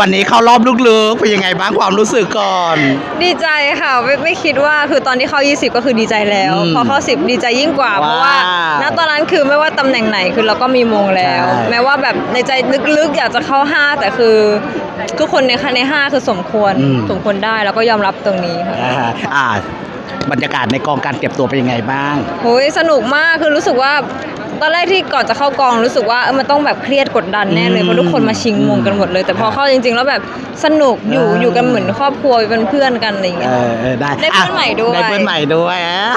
วันนี้เข้ารอบลึกๆเป็นยังไงบ้างความรู้สึกก่อน ดีใจค่ะไม่ไม่คิดว่าคือตอนที่เข้า 20 ก็คือดีใจแล้ว อืมพอเข้า 10 ดีใจยิ่งกว่า เพราะว่าว้าวณตอนนั้นคือไม่ว่าตำแหน่งไหนคือเราก็มีมงแล้ว ใช่ แม้ว่าแบบในใจลึกๆ อยากจะเข้า 5 แต่คือ ทุกคนในใน 5 คือสมควรสมควรได้แล้วก็ยอมรับตรงนี้ค่ะ อ่าอ่า บรรยากาศในกองการเก็บตัวเป็นยังไงบ้างโอ้ยสนุกมากคือรู้สึกว่า ตอนแรกที่ก่อนจะเข้ากองรู้สึกว่าเออมันต้องแบบเครียดกดดันแน่เลยอืมเพราะทุกคนมาชิงมงกันหมดเลย แต่พอเข้าจริง ๆ แล้วแบบสนุกอยู่เอออยู่กันเหมือนครอบครัวเป็นเพื่อนกันอะไรอย่างเอเงี้ยอเออได้ได้เพื่อนใหม่ด้วยได้เพื่อนใหม่ด้วยอะ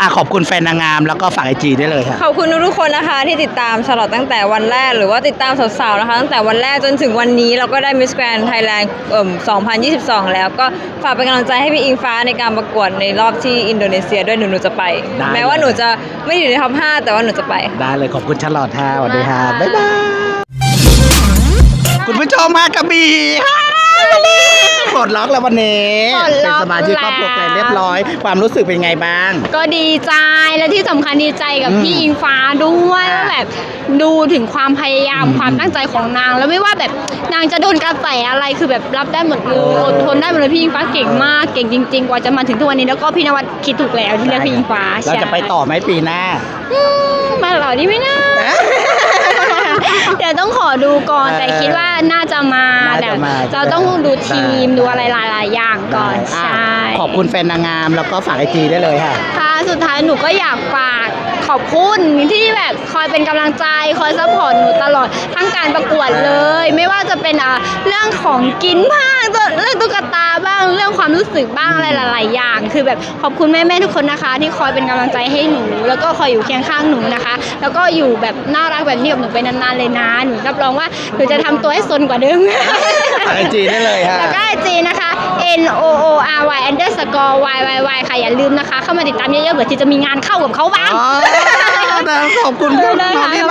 อะขอบคุณแฟนนางงามแล้วก็ฝากไอจีได้เลยค่ะขอบคุณทุกๆคนนะคะที่ติดตามชาลอตตั้งแต่วันแรกหรือว่าติดตามสาวๆนะคะ ตั้งแต่วันแรกจนถึงวันนี้เราก็ได้ Miss Grand Thailand เอ่อ2022 แล้วก็ฝากเป็นกำลังใจให้พี่อิงฟ้าในการประกวดในรอบที่อินโดนีเซียด้วยหนูหนูจะไปได้แม้ว่าหนูจะไม่ได้อยู่ในท็อป5แต่ว่าหนูจะไปได้เลยขอบคุณชลอดค่ะสวัสดีค่ะบ๊ายบายคุณผู้ชมมากระบี่ค่ะปลดล็อกแล้ววันนี้ปลดล็เป็นอกสมาชิกครอบครัวแกเรียบร้อย ความรู้สึกเป็นไงบ้าง ก็ดีใจและที่สำคัญดีใจกับอืมพี่อิงฟ้าด้วยอ่าว่าแบบดูถึงความพยายามอืมความตั้งใจของนาง แล้วไม่ว่าแบบนางจะโดนกระแสอะไรคือแบบรับได้หมดเลยเอออดทนได้หมดเลยพี่อิงฟ้าเก่งมากเก่งจริง ๆ กว่าจะมาถึงทุกวันนี้แล้วก็พี่นวัดคิดถูกแล้วที่เรียกพี่อิงฟ้าเราจะไปต่อไหมปีหน้า อืม มาเหล่านี้ไม่น่าเดี๋ยวต้องขอดูก่อนเออแต่คิดว่าน่าจะมาน่าจะแต่มาเราต้องดูทีมได้ ดูอะไรหลายๆอย่างก่อนได้ใช่อะขอบคุณแฟนนางงามแล้วก็ฝากไอจีได้เลยค่ะ ค่ะสุดท้ายหนูก็อยากฝากขอบคุณที่แบบคอยเป็นกำลังใจคอยซัพพอร์ตหนูตลอดทั้งการประกวดเลย ไม่ว่าจะเป็นอะเรื่องของกินบ้างเรื่องตุ๊ก ตาบ้างเรื่องความรู้สึกบ้างอะไรหลาย ๆ อย่าง คือแบบขอบคุณแม่ ๆ ทุกคนนะคะ ที่คอยเป็นกำลังใจให้หนู แล้วก็คอยอยู่เคียงข้างหนูนะคะ แล้วก็อยู่แบบน่ารักแบบนี้กับหนูไปนาน ๆ เลยนะหนูรับรองว่าหนูจะทำตัวให้ซนกว่าเดิมฝากไอจีได้เลยค่ะแล้วก็ไอจีนะคะ n o o r y underscore y y y ค่ะ อย่าลืมนะคะ เข้ามาติดตามเยอะๆเผื่อที่จะมีงานเข้ากับเขาบ้าง อ๋อขอบคุณครับน้องที่